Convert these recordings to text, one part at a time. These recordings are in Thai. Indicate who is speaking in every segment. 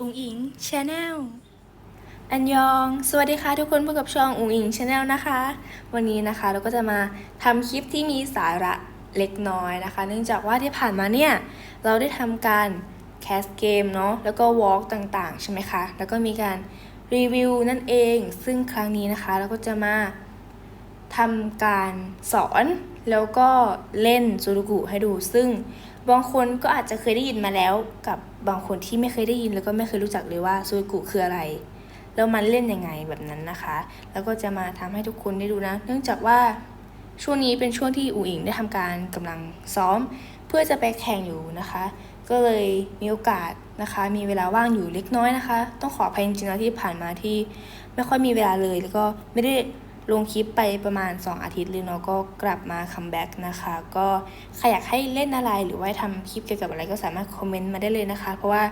Speaker 1: อุงอิงชาแนลอันยอง สวัสดีค่ะทุกคนพบกับช่องอุงอิงชาแนลนะคะ วันนี้นะคะเราก็จะมาทำคลิปที่มีสาระเล็กน้อยนะคะ เนื่องจากว่าที่ผ่านมาเนี่ย เราได้ทำการแคสเกมเนาะแล้วก็วอล์กต่างๆ ใช่ไหมคะ แล้วก็มีการรีวิวนั่นเอง ซึ่งครั้งนี้นะคะ เราก็จะมาทำการสอนแล้วก็เล่นซูรุกุให้ดู ซึ่งบางคนก็อาจจะเคยได้ยินมาแล้วกับ บางคนที่ไม่เคยได้ยินแล้วก็ไม่เคยรู้จักเลยว่าซูรุกุคืออะไร แล้วมันเล่นยังไงแบบนั้นนะคะ แล้วก็จะมาทำให้ทุกคนได้ดูนะ เนื่องจากว่าช่วงนี้เป็นช่วงที่อูอิงได้ทำการกำลังซ้อม เพื่อจะไปแข่งอยู่นะคะ ก็เลยมีโอกาสนะคะ มีเวลาว่างอยู่เล็กน้อยนะคะ ต้องขออภัยจริงๆนะที่ผ่านมาที่ไม่ค่อยมีเวลาเลย แล้วก็ไม่ได้ ลงคลิปไปประมาณ 2 อาทิตย์เลยเนาะก็กลับมาคัมแบ็กนะคะ ก็ใครอยากให้เล่นอะไรหรือว่าทำคลิปเกี่ยวกับอะไรก็สามารถคอมเมนต์มาได้เลยนะคะ เพราะว่า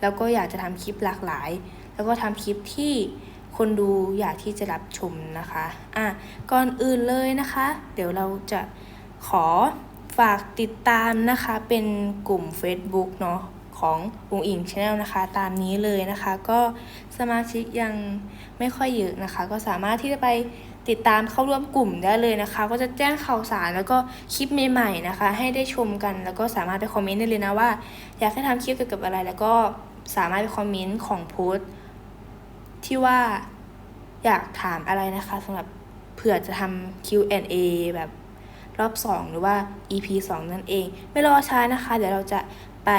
Speaker 1: เราก็อยากจะทำคลิปหลากหลาย แล้วก็ทำคลิปที่คนดูอยากที่จะรับชมนะคะอะก่อนอื่นเลยนะคะ เดี๋ยวเราจะขอฝากติดตามนะคะเป็นกลุ่ม Facebook เนาะขององอิงชาแนลนะคะ ตามนี้เลยนะคะ ก็สมาชิกยังไม่ค่อยเยอะนะคะ ก็สามารถที่จะไป ติดตามเข้าร่วมกลุ่มได้เลยนะคะ ก็จะแจ้งข่าวสารแล้วก็คลิปใหม่ๆนะคะ ให้ได้ชมกันแล้วก็สามารถไปคอมเมนต์ได้เลยนะว่า อยากให้ทำคลิปเกี่ยวกับอะไร แล้วก็สามารถไปคอมเมนต์ของโพสต์ที่ว่าอยากถามอะไรนะคะสำหรับเผื่อจะทำ Q&A แบบรอบ 2 หรือว่า EP 2 นั่นเอง ไม่รอช้านะคะ เดี๋ยวเราจะไป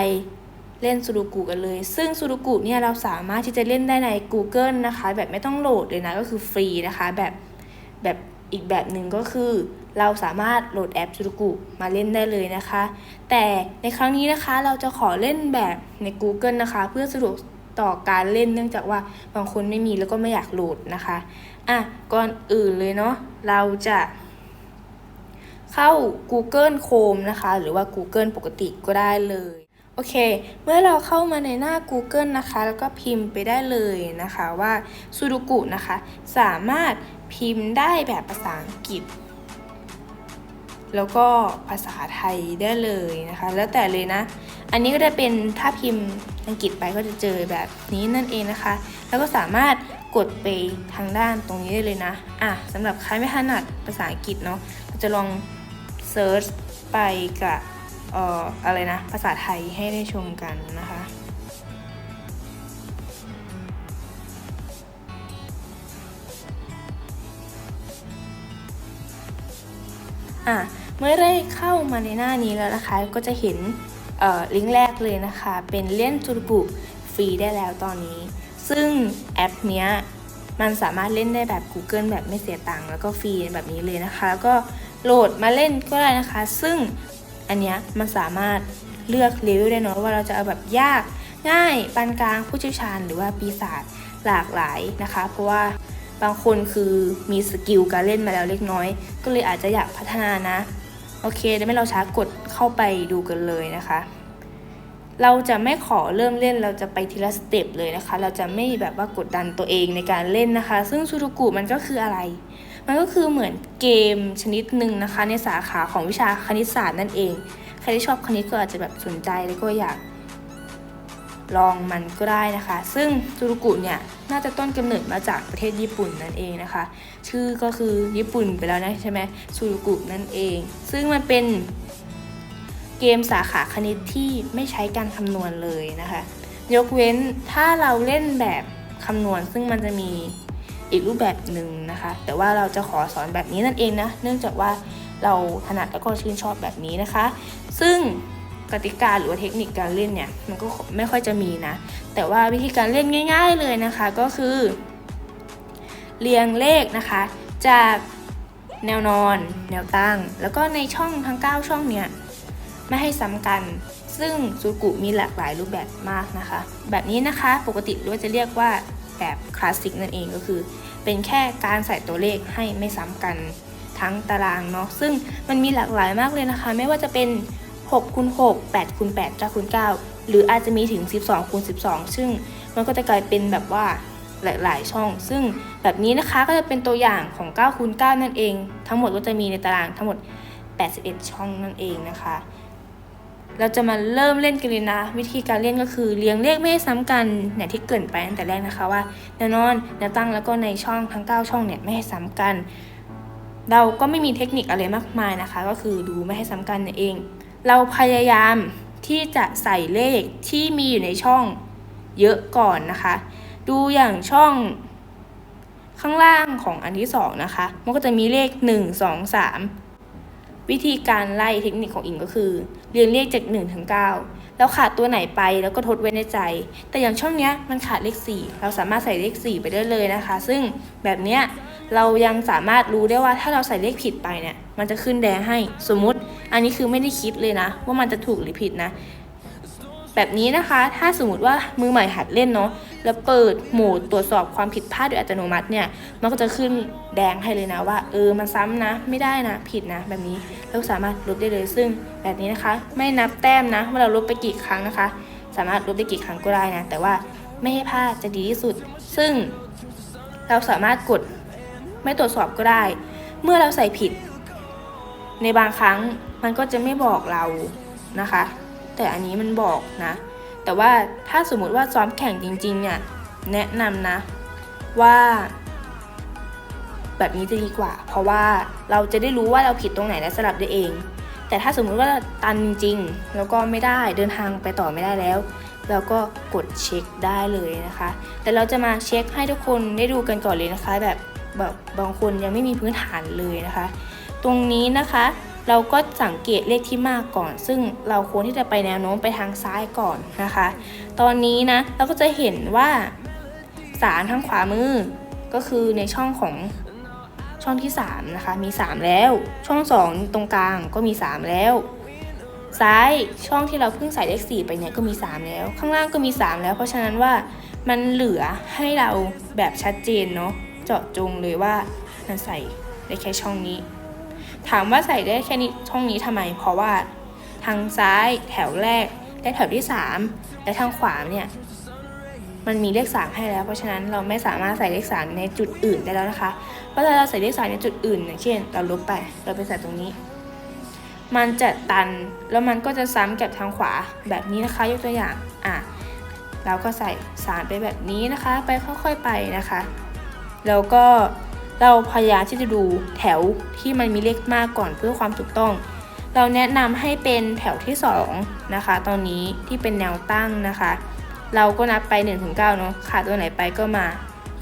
Speaker 1: เล่นซูดูกุกันเลย ซึ่งซูดูกุเนี่ยเราสามารถที่จะเล่นได้ใน Google นะคะ แบบไม่ต้องโหลดเลยนะ ก็คือฟรีนะคะแบบ แบบอีกแบบหนึ่งก็คือ เราสามารถโหลดแอปซูดูกุมาเล่นได้เลยนะคะ แต่ในครั้งนี้นะคะเราจะขอเล่นแบบใน Google นะคะ เพื่อสะดวกต่อการเล่นเนื่องจากว่าบางคนไม่มีแล้วก็ไม่อยากโหลดนะคะอะก่อนอื่นเลยเนาะเราจะเข้า Google Chrome นะคะ หรือว่า Google ปกติก็ได้เลย โอเค เมื่อเราเข้ามาในหน้า Google นะคะ แล้วก็พิมพ์ไปได้เลยนะคะว่าซูดูกุนะคะ สามารถ พิมพ์ได้แบบภาษาอังกฤษ แล้วก็ภาษาไทยได้เลยนะคะ แล้วแต่เลยนะ อันนี้ก็จะเป็นถ้าพิมพ์อังกฤษไปก็จะเจอแบบนี้นั่นเองนะคะ แล้วก็สามารถกดไปทางด้านตรงนี้ได้เลยนะ อะสำหรับใครไม่ถนัดภาษาอังกฤษเนาะเราจะลองเซิร์ชไปกับเอ่ออะไรนะ ภาษาไทยให้ได้ชมกันนะคะ อะเมื่อได้เข้ามาในหน้านี้แล้วนะคะ ก็จะเห็นลิงก์แรกเลยนะคะ เป็นเล่นจูบุฟรีได้แล้วตอนนี้ ซึ่งแอปเนี้ยมันสามารถเล่นได้แบบ Google แบบไม่เสียตังค์แล้วก็ฟรีแบบนี้เลยนะคะ แล้วก็โหลดมาเล่นก็ได้นะคะ ซึ่งอันเนี้ยมันสามารถเลือกเลเวลได้เนอะว่าเราจะเอาแบบยากง่ายปานกลางผู้เชี่ยวชาญ หรือว่าปีศาจหลากหลายนะคะ เพราะว่า บางคนคือมีสกิลการเล่นมาแล้วเล็กน้อย ก็เลยอาจจะอยากพัฒนานะ โอเคเดี๋ยวไม่เราช้ากดเข้าไปดูกันเลยนะคะ เราจะไม่ขอเริ่มเล่นเราจะไปทีละสเต็ปเลยนะคะ เราจะไม่แบบว่ากดดันตัวเองในการเล่นนะคะ ซึ่งซูดูกุมันก็คืออะไร มันก็คือเหมือนเกมชนิดหนึ่งนะคะ ในสาขาของวิชาคณิตศาสตร์นั่นเอง ใครที่ชอบคณิตก็อาจจะแบบสนใจแล้วก็อยาก ลองมันก็ได้นะคะ ซึ่งซูรุกุเนี่ยน่าจะต้นกำเนิดมาจากประเทศญี่ปุ่นนั่นเองนะคะ ชื่อก็คือญี่ปุ่นไปแล้วนะใช่ไหมซูรุกุนั่นเอง ซึ่งมันเป็นเกมสาขาคณิตที่ไม่ใช้การคำนวณเลยนะคะ ยกเว้นถ้าเราเล่นแบบคำนวณ ซึ่งมันจะมีอีกรูปแบบหนึ่งนะคะ แต่ว่าเราจะขอสอนแบบนี้นั่นเองนะ เนื่องจากว่าเราถนัดแล้วก็ชื่นชอบแบบนี้นะคะ ซึ่ง กติกาหรือว่าเทคนิคการเล่นเนี่ยมันก็ไม่ค่อยจะมีนะ แต่ว่าวิธีการเล่นง่าย ๆเลยนะคะก็คือ เรียงเลขนะคะ จากแนวนอน แนวตั้ง แล้วก็ในช่องทั้ง 9 ช่องเนี่ยไม่ให้ซ้ำกัน ซึ่งซูกุมีหลากหลายรูปแบบมากนะคะ แบบนี้นะคะปกติเราจะเรียกว่าแบบคลาสสิกนั่นเองก็คือ เป็นแค่การใส่ตัวเลขให้ไม่ซ้ำกันทั้งตารางเนาะซึ่งมันมีหลากหลายมากเลยนะคะ ไม่ว่าจะเป็น 6คูณ6 8คูณ8 9คูณ9หรืออาจจะมีถึง 12คูณ12 ซึ่งมันก็จะกลายเป็นแบบว่าหลาย ๆ ช่อง ซึ่งแบบนี้นะคะก็จะเป็นตัวอย่างของ9คูณ9นั่นเอง ทั้งหมดก็จะมีในตารางทั้งหมด 81 ช่องนั่นเองนะคะ เราจะมาเริ่มเล่นกันเลยนะ วิธีการเล่นก็คือเรียงเลขไม่ให้ซ้ำกันเนี่ยที่เกินไปตั้งแต่แรกนะคะว่าแนวนอนแนวตั้งแล้วก็ในช่องทั้ง 9 ช่องเนี่ยไม่ให้ซ้ำกัน เราก็ไม่มีเทคนิคอะไรมากมายนะคะ ก็คือดูไม่ให้ซ้ำกันนั่นเอง เราพยายามที่จะใส่เลขที่มีอยู่ในช่องเยอะก่อนนะคะ ดูอย่างช่องข้างล่างของอันที่สองนะคะ มันก็จะมีเลข 1 2 3 วิธีการไล่เทคนิคของอิงก็คือ เรียงเลขจาก1ถึง9แล้วขาดตัวไหนไปแล้วก็ทดไว้ในใจ แต่อย่างช่องเนี้ยมันขาดเลข 4 เราสามารถใส่เลข 4 ไปได้เลยนะคะ ซึ่งแบบเนี้ยเรายังสามารถรู้ได้ว่าถ้าเราใส่เลขผิดไปเนี่ยมันจะขึ้นแดงให้สมมุติ อันนี้คือไม่ได้คิดเลยนะ ว่ามันจะถูกหรือผิดนะ แบบนี้นะคะ ถ้าสมมติว่ามือใหม่หัดเล่นเนาะ แล้วเปิดโหมดตรวจสอบความผิดพลาดโดยอัตโนมัติเนี่ย มันก็จะขึ้นแดงให้เลยนะว่า เออ มันซ้ำนะ ไม่ได้นะ ผิดนะ แบบนี้ เราสามารถลบได้เลย ซึ่งแบบนี้นะคะ ไม่นับแต้มนะ ว่าเราลบไปกี่ครั้งนะคะ สามารถลบได้กี่ครั้งก็ได้นะ แต่ว่าไม่ให้พลาดจะดีที่สุด ซึ่งเราสามารถกดไม่ตรวจสอบก็ได้ เมื่อเราใส่ผิด ในบางครั้งมันก็จะไม่บอกเรานะคะ แต่อันนี้มันบอกนะ แต่ว่าถ้าสมมุติว่าซ้อมแข่งจริงๆเนี่ยแนะนำนะว่า แบบนี้จะดีกว่า เพราะว่าเราจะได้รู้ว่าเราผิดตรงไหนและสลับได้เอง แต่ถ้าสมมุติว่าตันจริงๆแล้วก็ไม่ได้เดินทางไปต่อไม่ได้แล้วเราก็กดเช็คได้เลยนะคะ แต่เราจะมาเช็คให้ทุกคนได้ดูกันก่อนเลยนะคะ แบบแบบบางคนยังไม่มีพื้นฐานเลยนะคะ ตรงนี้นะคะ เราก็สังเกตเลขที่มากก่อน ซึ่งเราควรที่จะไปแนวโน้มไปทางซ้ายก่อนนะคะ ตอนนี้นะเราก็จะเห็นว่าสารทางขวามือ ก็คือในช่องของช่องที่3นะคะมี 3 แล้ว ช่อง 2 ตรงกลางก็มี 3 แล้ว ซ้ายช่องที่เราเพิ่งใส่เลข4ไปเนี่ยก็มี 3 แล้ว ข้างล่างก็มี 3 แล้ว เพราะฉะนั้นว่ามันเหลือให้เราแบบชัดเจนเนาะเจาะจงเลยว่ามันใส่ได้แค่ช่องนี้ ถามว่าใส่ได้แค่นี้ช่องนี้ทำไม เพราะว่าทางซ้ายแถวแรกและแถวที่ 3 และทางขวาเนี่ยมันมีเลข 3 ให้แล้ว เพราะฉะนั้นเราไม่สามารถใส่เลข 3 ในจุดอื่นได้แล้วนะคะเวลาเราใส่เลข 3 ในจุดอื่นอย่างเช่น เราลบไปเราไปใส่ตรงนี้ มันจะตันแล้วมันก็จะซ้ำกับทางขวาแบบนี้นะคะ ยกตัวอย่างอะเราก็ใส่สารไปแบบนี้นะคะ ไปค่อยๆไปนะคะ แล้วก็ เราพยายามที่จะดูแถวที่มันมีเลขมากก่อนเพื่อความถูกต้อง เราแนะนำให้เป็นแถวที่2นะคะ ตอนนี้ที่เป็นแนวตั้งนะคะ เราก็นับไป1นถึงเเนาะขาดตัวไหนไปก็มา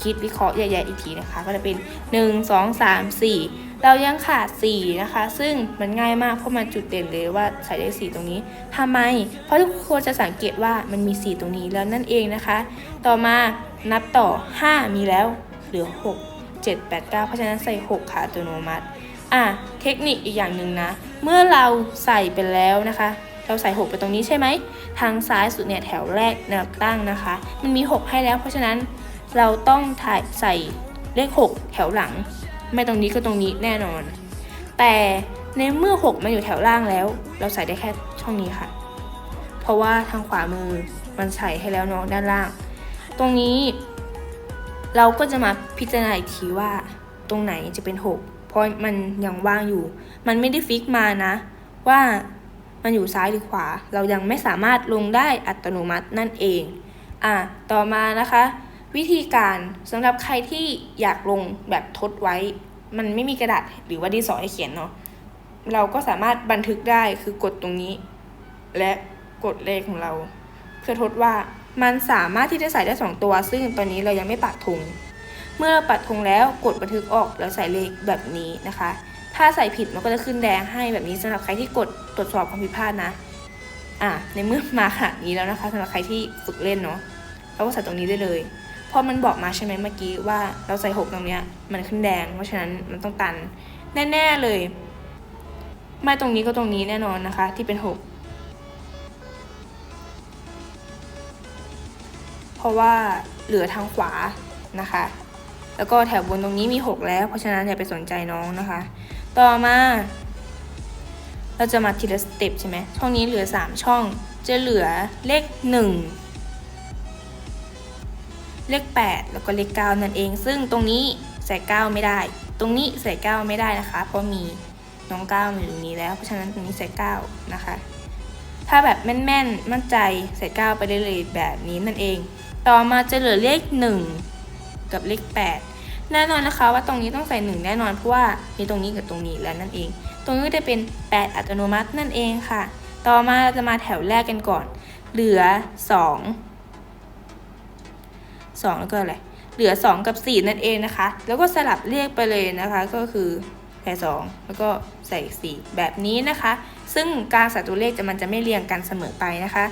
Speaker 1: คิดวิเคราะห์ใหญ่ๆอีกทีนะคะ ก็จะเป็น 1 2 3 4 เรายังขาด 4 นะคะ ซึ่งมันง่ายมากเพราะมันจุดเด่นเลยว่าใส่เลข4ตรงนี้ทำไม เพราะทุกคนจะสังเกตว่ามันมี 4 ตรงนี้แล้วนั่นเองนะคะ ต่อมานับต่อ 5 มีแล้วเหลือ 6 7 8 9 เพราะฉะนั้นใส่ 6 ค่ะอัตโนมัติ อะเทคนิคอีกอย่างหนึ่งนะ เมื่อเราใส่ไปแล้วนะคะ เราใส่ 6 ไปตรงนี้ใช่ไหม ทางซ้ายสุดเนี่ยแถวแรกแนวตั้งนะคะ มันมี 6 ให้แล้ว เพราะฉะนั้นเราต้องถ่ายใส่เลข 6 แถวหลัง ไม่ตรงนี้ก็ตรงนี้แน่นอน แต่ในเมื่อ 6 มันอยู่แถวล่างแล้ว เราใส่ได้แค่ช่องนี้ค่ะ เพราะว่าทางขวามือมันใส่ให้แล้วเนาะด้านล่าง ตรงนี้ เราก็จะมาพิจารณาอีกทีว่าตรงไหนจะเป็น 6 เพราะมันยังว่างอยู่ มันไม่ได้ฟิกมานะ ว่ามันอยู่ซ้ายหรือขวา เรายังไม่สามารถลงได้อัตโนมัตินั่นเอง อะ ต่อมานะคะ วิธีการสำหรับใครที่อยากลงแบบทดไว้ มันไม่มีกระดาษหรือว่าดินสอให้เขียนเนาะ เราก็สามารถบันทึกได้คือกดตรงนี้ และกดเลขของเรา เพื่อทดว่า มันสามารถที่จะใส่ได้ 2 ตัว ซึ่งตอนนี้เรายังไม่ปักธงเมื่อเราปักธงแล้วกดบันทึกออกแล้วใส่เลขแบบนี้นะคะ ถ้าใส่ผิดมันก็จะขึ้นแดงให้แบบนี้สำหรับใครที่กดตรวจสอบความผิดพลาดนะอะในเมื่อมาขนาดนี้แล้วนะคะสำหรับใครที่ฝึกเล่นเนาะเราก็ใส่ตรงนี้ได้เลยพอมันบอกมาใช่ไหมเมื่อกี้ว่าเราใส่หกตรงเนี้ยมันขึ้นแดง เพราะฉะนั้นมันต้องตัน แน่ ๆเลย ไม่ตรงนี้ก็ตรงนี้แน่นอนนะคะ ที่เป็นหก เพราะว่าเหลือทางขวานะคะ แล้วก็แถวบนตรงนี้มี 6 แล้ว เพราะฉะนั้นอย่าไปสนใจน้องนะคะ ต่อมา เราจะมาทีละสเต็ปใช่ไหมช่องนี้เหลือ 3 ช่อง จะเหลือเลข 1 เลข 8 แล้วก็เลข 9 นั่นเอง ซึ่งตรงนี้ใส่ 9 ไม่ได้ ตรงนี้ใส่ 9 ไม่ได้นะคะ เพราะมีน้อง9มาอยู่ตรงนี้แล้ว เพราะฉะนั้นตรงนี้ใส่ 9 นะคะถ้าแบบแม่นๆ มั่นใจใส่เก้าไปได้เลยแบบนี้นั่นเอง ต่อมาจะเหลือเลข 1 กับเลข 8 แน่นอนนะคะว่าตรงนี้ต้องใส่ 1 แน่นอนเพราะว่ามีตรงนี้กับตรงนี้แล้วนั่นเอง ตรงนี้จะเป็น 8 อัตโนมัตินั่นเองค่ะ ต่อมาเราจะมาแถวแรกกันก่อน เหลือ 2 2 แล้วก็อะไร เหลือ 2 กับ 4 นั่นเองนะคะ แล้วก็สลับเลขไปเลยนะคะ ก็คือใส่2แล้วก็ใส่ 4 แบบนี้นะคะ ซึ่งการใส่ตัวเลขจะมันจะไม่เรียงกันเสมอไปนะคะ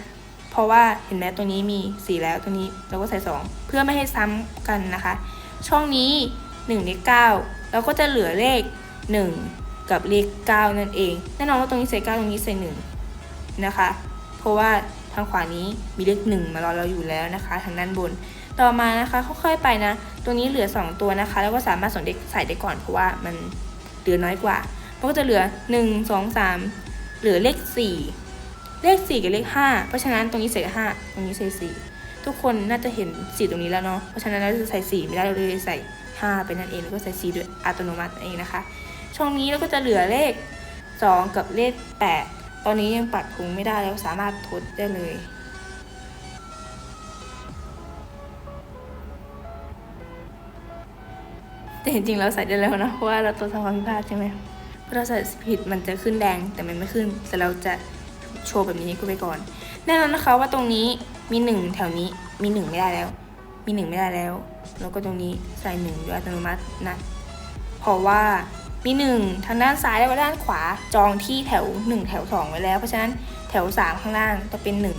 Speaker 1: เพราะว่าเห็นไหมตัวนี้มี 4 แล้วตัวนี้เราก็ใส่ 2 เพื่อไม่ให้ซ้ำกันนะคะ ช่องนี้1เลข9เราก็จะเหลือเลข 1 กับเลข 9 นั่นเอง แน่นอนว่าตรงนี้ใส่ 9 ตรงนี้ใส่1นะคะ เพราะว่าทางขวานี้มีเลข 1 มารอเราอยู่แล้วนะคะ ทางด้านบน ต่อมานะคะค่อยๆไปนะ ตัวนี้เหลือ 2 ตัวนะคะ แล้วก็สามารถส่งเด็กใส่ได้ก่อนเพราะว่ามันเหลือน้อยกว่า มันก็จะเหลือ 1 2 3 เหลือเลข 4 เลข 4 กับเลข 5 เพราะฉะนั้นตรงนี้ใส่5ตรงนี้ใส่ 4 ทุกคนน่าจะเห็น 4 ตรงนี้แล้วเนาะเพราะฉะนั้นเราจะใส่ 4 ไม่ได้เราเลยใส่5ไปนั่นเองแล้วก็ใส่4โดยอัตโนมัตินั่นเองนะคะ ช่องนี้เราก็จะเหลือเลข 2 กับเลข 8 ตอนนี้ยังปัดพุงไม่ได้แล้วสามารถทดได้เลยแต่จริงๆเราใส่ได้แล้วนะเพราะว่าเราตัวจทำความผิดพลาดใช่ไหมเพราะเราใส่ผิดมันจะขึ้นแดงแต่มันไม่ขึ้นแต่เราจะ โชว์แบบนี้กูไปก่อน แน่นอนนะคะว่าตรงนี้มีหนึ่งแถวนี้มีหนึ่งไม่ได้แล้ว มีหนึ่งไม่ได้แล้ว แล้วก็ตรงนี้ใส่หนึ่งโดยอัตโนมัตินะ เพราะว่ามีหนึ่งทางด้านซ้ายและด้านขวาจองที่แถวหนึ่งแถวสองไว้แล้ว เพราะฉะนั้นแถวสามข้างล่างจะเป็นหนึ่ง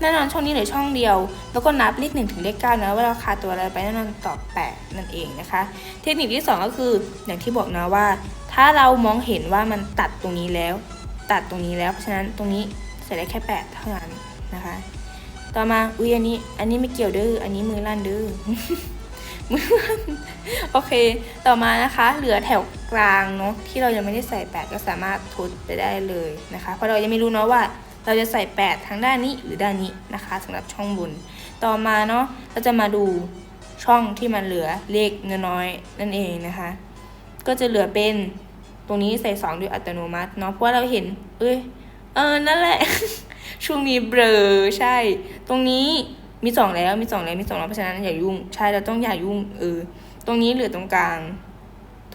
Speaker 1: แน่นอนช่องนี้เหลือช่องเดียว แล้วก็นับเลขหนึ่งถึงเลขเก้านะว่าเราขาดตัวอะไรไปแน่นอนตอบแปดนั่นเองนะคะ เทคนิคที่สองก็คืออย่างที่บอกนะว่า ถ้าเรามองเห็นว่ามันตัดตรงนี้แล้ว ตัดตรงนี้แล้วเพราะฉะนั้นตรงนี้ใส่ได้แค่แปดเท่านั้นนะคะ ต่อมาอุ้ยอันนี้อันนี้ไม่เกี่ยวเด้ออันนี้มือลั่นเด้อมือลั่นโอเค ต่อมานะคะ เหลือแถวกลางเนาะที่เรายังไม่ได้ใส่แปดก็สามารถทุดไปได้เลยนะคะเพราะเรายังไม่รู้เนาะว่าเราจะใส่แปดทางด้านนี้หรือด้านนี้นะคะสำหรับช่องบน ต่อมาเนาะเราจะมาดูช่องที่มันเหลือเลขน้อยๆนั่นเองนะคะ ก็จะเหลือเป็น รงนี้ใส่สองโดยอัตโนมัติเนาะเพราะว่าเราเห็น เอ้ยเออนั่นแหละ ช่วงนี้เบลอใช่ ตรงนี้มีสองแล้วมีสองแล้วมีสองแล้วเพราะฉะนั้นอย่ายุ่ง ใช่เราต้องอย่ายุ่งเออตรงนี้เหลือตรงกลาง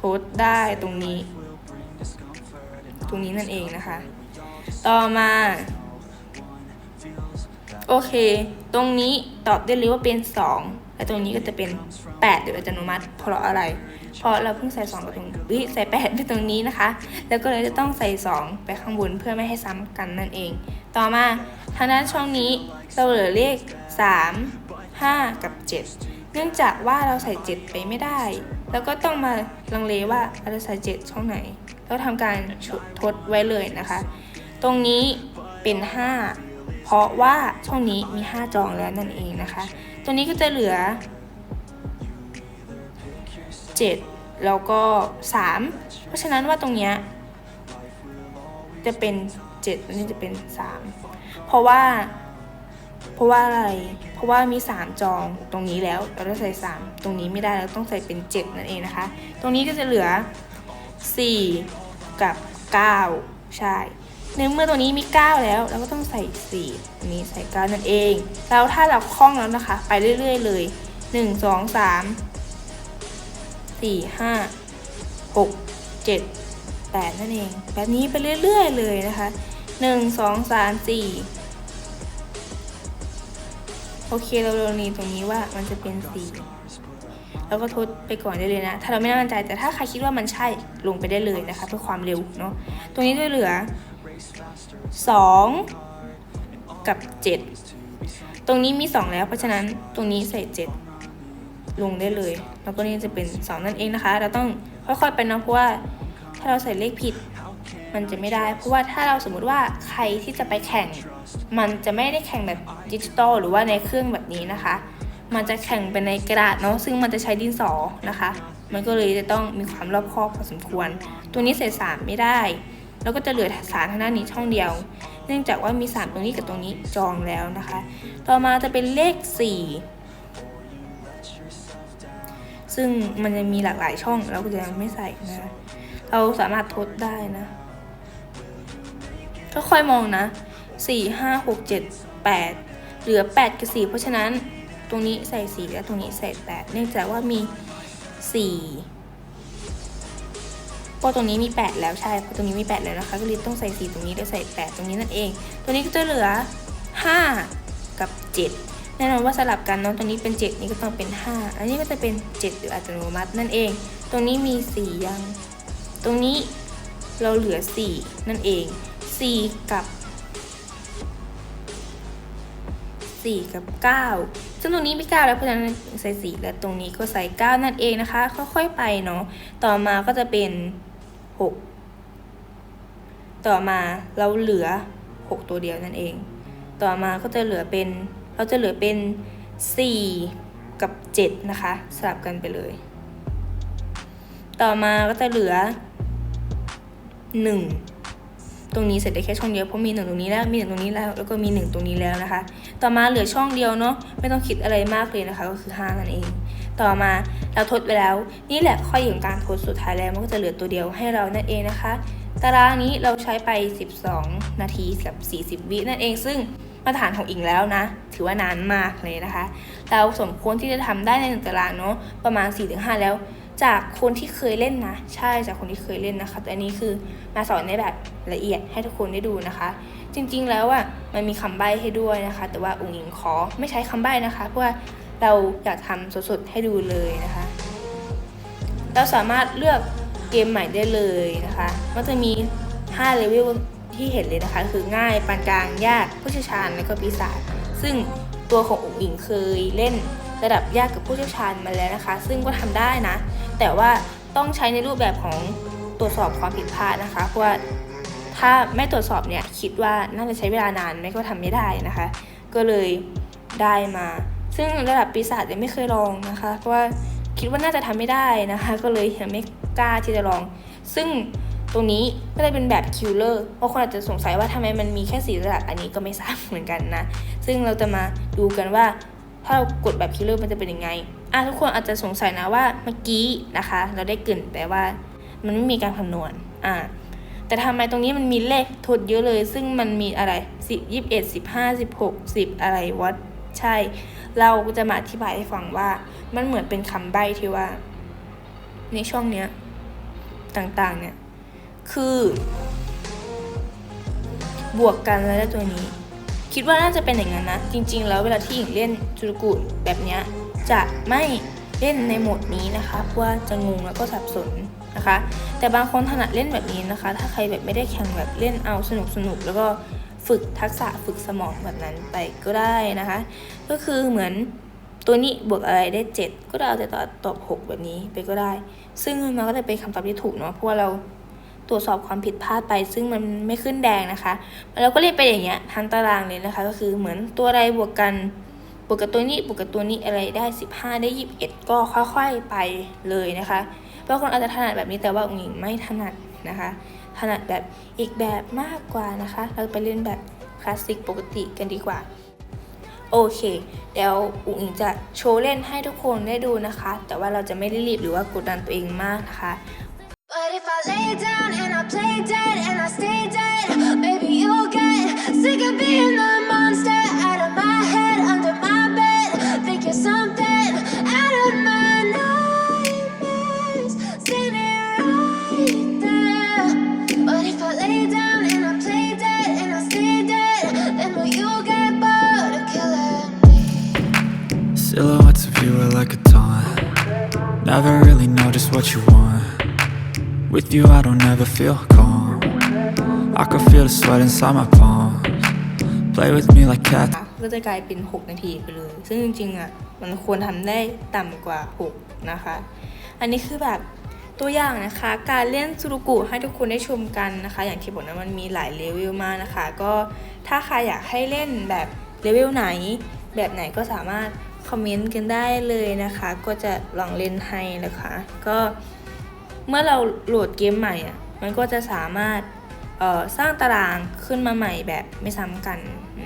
Speaker 1: ทดได้ตรงนี้ ตรงนี้นั่นเองนะคะ ต่อมาโอเค ตรงนี้ตอบได้เลยว่าเป็น 2 และตรงนี้ก็จะเป็น 8 โดยอัตโนมัติ เพราะอะไร เพราะเราเพิ่งใส่2ไปตรงนี้ใส่ 8 ไปตรงนี้นะคะ แล้วก็เลยจะต้องใส่ 2 ไปข้างบนเพื่อไม่ให้ซ้ำกันนั่นเอง ต่อมาทางด้านช่องนี้เราเหลือเลข 3 5 กับ 7 เนื่องจากว่าเราใส่ 7 ไปไม่ได้ แล้วก็ต้องมาลังเลว่าเราจะใส่ 7 ช่องไหนแล้วทำการทดไว้เลยนะคะ ตรงนี้เป็น 5 เพราะว่าช่องนี้มี 5 จองแล้วนั่นเองนะคะ ตัวนี้ก็จะเหลือ 7 แล้วก็ 3 เพราะฉะนั้นว่าตรงเนี้ยจะเป็น 7 อันนี้จะเป็น 3 เพราะว่า เพราะว่าอะไร เพราะว่ามี 3 จองตรงนี้แล้ว เราต้องใส่ 3 ตรงนี้ไม่ได้เราต้องใส่เป็น 7 นั่นเองนะคะ ตรงนี้ก็จะเหลือ 4 กับ 9 ใช่ ในเมื่อตัวนี้มี 9 แล้ว เราก็ต้องใส่4อันนี้ใส่9นั่นเอง แล้วถ้าเราคล่องแล้วนะคะ ไปเรื่อยๆเลย 1 2 3 4 5 6 7 8 นั่นเอง แบบนี้ไปเรื่อยๆเลยนะคะ 1 2 3 4 โอเคเราลงนี้ตรงนี้ว่ามันจะเป็น4แล้วก็ทดไปก่อนได้เลยนะ ถ้าเราไม่มั่นใจแต่ถ้าใครคิดว่ามันใช่ลงไปได้เลยนะคะเพื่อความเร็วเนาะ ตรงนี้จะเหลือ 2 กับ 7 ตรงนี้มี 2 แล้ว เพราะฉะนั้นตรงนี้ใส่ 7 ลงได้เลย แล้วก็นี่จะเป็น 2 นั่นเองนะคะ เราต้องค่อยๆไปเนาะเพราะว่าถ้าเราใส่เลขผิดมันจะไม่ได้ เพราะว่าถ้าเราสมมุติว่าใครที่จะไปแข่ง มันจะไม่ได้แข่งแบบดิจิตอลหรือว่าในเครื่องแบบนี้นะคะ มันจะแข่งเป็นในกระดาษเนาะซึ่งมันจะใช้ดินสอนะคะ มันก็เลยจะต้องมีความรอบคอบพอสมควร ตัวนี้ใส่สามไม่ได้ แล้วก็จะเหลือสารทางด้านนี้ช่องเดียว เนื่องจากว่ามีสามตรงนี้กับตรงนี้จองแล้วนะคะ ต่อมาจะเป็นเลขสี่ซึ่งมันจะมีหลากหลายช่องเราก็จะยังไม่ใส่นะเราสามารถทดได้นะก็ค่อยมองนะ 4 5 6 7 8 เหลือ 8 กับ 4 เพราะฉะนั้นตรงนี้ใส่ 4 และตรงนี้ใส่ 8 เนื่องจากว่ามี 4 ราะตรงนี้มี 8 แล้วใช่เพราะตรงนี้มี 8 แล้วนะคะก็เลยต้องใส่4ตรงนี้แล้วใส่ 8 ตรงนี้นั่นเอง ตัวนี้ก็จะเหลือ 5 กับ 7 แน่นอนว่าสลับกันเนาะตรงนี้เป็น 7 นี่ก็ต้องเป็น 5 อันนี้ก็จะเป็น 7 หรืออัตโนมัตินั่นเอง ตรงนี้มี 4 ยัง ตรงนี้เราเหลือ 4 นั่นเอง 4 กับ 4 กับ 9 ซึ่งตรงนี้ม่9แล้วเพราะฉะนั้นใส่4และตรงนี้ก็ใส่ 9 นั่นเองนะคะ ค่อยๆไปเนาะ ต่อมาก็จะเป็น 6 ต่อมาเราเหลือ 6 ตัวเดียวนั่นเอง ต่อมาก็จะเหลือเป็นเราจะเหลือเป็น 4 กับ 7 นะคะ สลับกันไปเลย ต่อมาก็จะเหลือ 1ตรงนี้เสร็จได้แค่ช่องเดียวเพราะมีหนึ่งตรงนี้แล้วมีหนึ่งตรงนี้แล้วแล้วก็มีหนึ่งตรงนี้แล้วนะคะ ต่อมาเหลือช่องเดียวเนาะไม่ต้องคิดอะไรมากเลยนะคะ ก็คือ5นั่นเอง ต่อมาเราทดไปแล้ว นี่แหละข้อดีของการทดสุดท้ายแล้วมันก็จะเหลือตัวเดียวให้เรานั่นเองนะคะ ตารางนี้เราใช้ไป 12 นาทีกับ40 วินั่นเองซึ่งมาตรฐานของอิงแล้วนะ ถือว่านานมากเลยนะคะ เราสมควรที่จะทำได้ในหนึ่งตารางเนาะประมาณ 4-5 แล้ว จากคนที่เคยเล่นนะ ใช่จากคนที่เคยเล่นนะคะแต่อันนี้คือมาสอนในแบบละเอียดให้ทุกคนได้ดูนะคะ จริงๆแล้วอะมันมีคำใบ้ให้ด้วยนะคะ แต่ว่าองค์หญิงขอไม่ใช้คำใบ้นะคะ เพราะว่า เราอยากทำสดๆให้ดูเลยนะคะ เราสามารถเลือกเกมใหม่ได้เลยนะคะ มันจะมี5เลเวลที่เห็นเลยนะคะ คือง่ายปานกลางยากผู้เชี่ยวชาญและก็ปีศาจซึ่งตัวของอุ๋งอิงเคยเล่นระดับยากกับผู้เชี่ยวชาญมาแล้วนะคะ ซึ่งก็ทำได้นะ แต่ว่าต้องใช้ในรูปแบบของตรวจสอบความผิดพลาดนะคะ เพราะว่าถ้าไม่ตรวจสอบเนี่ยคิดว่าน่าจะใช้เวลานานไม่ก็ทำไม่ได้นะคะ ก็เลยได้มา ซึ่งระดับปีศาจยังไม่เคยลองนะคะ เพราะว่าคิดว่าน่าจะทำไม่ได้นะคะ ก็เลยยังไม่กล้าที่จะลอง ซึ่งตรงนี้ก็เลยเป็นแบบคิลเลอร์บางคนอาจจะสงสัยว่าทำไมมันมีแค่สีระดับอันนี้ก็ไม่ทราบเหมือนกันนะ ซึ่งเราจะมาดูกันว่า ถ้าเรากดแบบคิลเลอร์มันจะเป็นยังไงอะทุกคนอาจจะสงสัยนะว่าเมื่อกี้นะคะ เราได้กรินไปว่ามันไม่มีการคำนวณอ่าแต่ทำไมตรงนี้มันมีเลขทดเยอะเลย ซึ่งมันมีอะไรสิบยี่สิบเอ็ดสิบห้าสิบหกสิบอะไรวัดใช่ เราจะมาอธิบายให้ฟังว่ามันเหมือนเป็นคำใบ้ที่ว่า ในช่องเนี้ยต่างๆ เนี่ย คือ บวกกันแล้วได้ตัวนี้ คิดว่าน่าจะเป็นอย่างนั้นนะ จริง ๆ แล้วเวลาที่หญิงเล่นจูรุกุแบบเนี้ยจะไม่เล่นในโหมดนี้นะคะเพราะว่าจะงงแล้วก็สับสนนะคะ แต่บางคนถนัดเล่นแบบนี้นะคะ ถ้าใครแบบไม่ได้แข่งแบบเล่นเอาสนุกสนุกๆแล้วก็ ฝึกทักษะฝึกสมองแบบนั้นไปก็ได้นะคะ ก็คือเหมือนตัวนี้บวกอะไรได้ 7 ก็ได้เอาแต่ตอบตอบ 6 แบบนี้ไปก็ได้ ซึ่งมันก็จะเป็นคำตอบที่ถูกเนาะเพราะว่าเราตรวจสอบความผิดพลาดไป ซึ่งมันไม่ขึ้นแดงนะคะเราก็เรียกไปอย่างเงี้ยทั้งตารางเลยนะคะ ก็คือเหมือนตัวอะไรบวกกันบวกกับตัวนี้บวกกับตัวนี้อะไรได้ 15 ได้ 21 ก็ค่อยๆไปเลยนะคะบางคนอาจจะถนัดแบบนี้แต่ว่าองค์หญิงไม่ถนัดนะคะ ถนัดแบบอีกแบบมากกว่านะคะ เราไปเล่นแบบคลาสสิกปกติกันดีกว่า โอเค เดี๋ยวอุ๋งอิงจะโชว์เล่นให้ทุกคนได้ดูนะคะ แต่ว่าเราจะไม่ได้รีบหรือว่ากดดันตัวเองมากนะคะ
Speaker 2: But if I lay down and I play dead and I stay dead, maybe you'll get sick of being the
Speaker 3: Silhouettes of you are like a taunt. Never really know just what you want. With you, I don't ever feel calm. I can feel the sweat inside my palms. Play with me like cat
Speaker 1: ก็จะกลายเป็น 6 นาทีไปเลย ซึ่งจริงๆอะ มันควรทำได้ต่ำกว่า 6 นะคะ อันนี้คือแบบตัวอย่างนะคะ การเล่นซูรุกุให้ทุกคนได้ชมกันนะคะ อย่างที่บอกนะมันมีหลายเลเวลมากนะคะ ก็ถ้าใครอยากให้เล่นแบบเลเวลไหน แบบไหนก็สามารถ คอมเมนต์กันได้เลยนะคะ ก็จะลองเล่นให้นะคะ ก็เมื่อเราโหลดเกมใหม่อะมันก็จะสามารถเอ่อสร้างตารางขึ้นมาใหม่แบบไม่ซ้ำกัน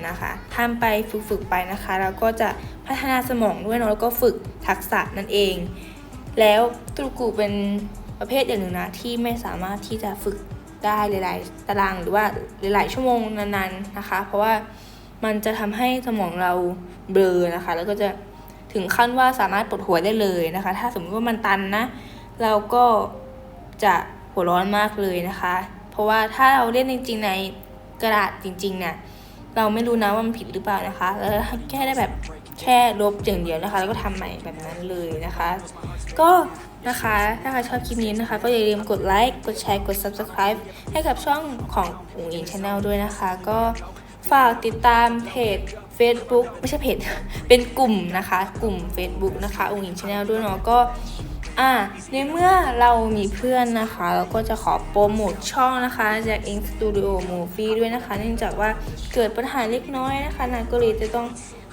Speaker 1: นะคะทำไปฝึกๆไปนะคะ แล้วก็จะพัฒนาสมองด้วยเนอะแล้วก็ฝึกทักษะนั่นเอง แล้วตรุกูเป็นประเภทอย่างหนึ่งนะที่ไม่สามารถที่จะฝึกได้หลายๆตารางหรือว่าหลายๆชั่วโมงนานๆนะคะ เพราะว่ามันจะทำให้สมองเราเบลอนะคะ แล้วก็จะ ถึงขั้นว่าสามารถปวดหัวได้เลยนะคะ ถ้าสมมติว่ามันตันนะ เราก็จะหัวร้อนมากเลยนะคะ เพราะว่าถ้าเราเล่นจริง ๆ ในกระดาษจริงๆเนี่ยเราไม่รู้นะว่ามันผิดหรือเปล่านะคะ แล้วแค่ได้แบบแค่ลบอย่างเดียวนะคะ แล้วก็ทำใหม่แบบนั้นเลยนะคะ ก็นะคะถ้าใครชอบคลิปนี้นะคะ ก็อย่าลืมกดไลค์ กดแชร์ กด subscribe ให้กับช่องของอุ๋งอิงชาแนลด้วยนะคะ ก็ฝากติดตามเพจ Facebook ไม่ใช่เพจ เป็นกลุ่มนะคะ กลุ่ม Facebook นะคะอุ๋งอิงชาแนลด้วยเนาะก็อ่าในเมื่อเรามีเพื่อนนะคะ เราก็จะขอโปรโมทช่องนะคะ จาก Ink Studio Movie ด้วยนะคะ เนื่องจากว่าเกิดปัญหาเล็กน้อยนะคะนางก็เลยจะต้อง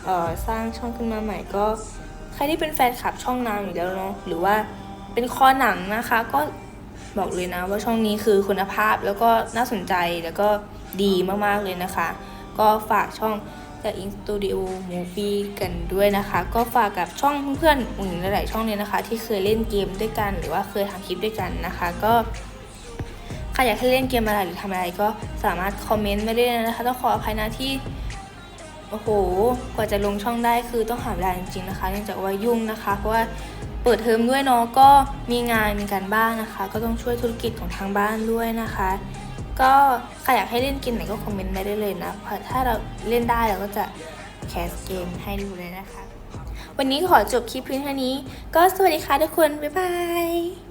Speaker 1: เอ่อสร้างช่องขึ้นมาใหม่ก็ ใครที่เป็นแฟนคลับช่องนางอยู่แล้วเนาะหรือว่าเป็นคอหนังนะคะ ก็บอกเลยนะว่าช่องนี้คือคุณภาพแล้วก็น่าสนใจแล้วก็ดีมากๆเลยนะคะ ก็ฝากช่อง The In Studio Movie กันด้วยนะคะ ก็ฝากกับช่องเพื่อนๆอื่นหลายๆช่องเลยนะคะ ที่เคยเล่นเกมด้วยกัน หรือว่าเคยทำคลิปด้วยกันนะคะ ก็ใครอยากให้เล่นเกมอะไรหรือทำอะไรก็สามารถคอมเมนต์มาได้นะคะต้องขออภัยนะที่โอ้โห กว่าจะลงช่องได้คือต้องหาเวลาจริงๆนะคะเนื่องจากว่ายุ่งนะคะ เพราะว่าเปิดเทอมด้วยเนาะก็มีงานมีการบ้างนะคะ ก็ต้องช่วยธุรกิจของทางบ้านด้วยนะคะ ก็ใครอยากให้เล่นเกมไหนก็คอมเมนต์มาได้เลยนะเพราะถ้าเราเล่นได้เราก็จะแคสเกมให้ดูเลยนะคะ วันนี้ขอจบคลิปเพียงเท่านี้ ก็สวัสดีค่ะทุกคน บ๊ายบาย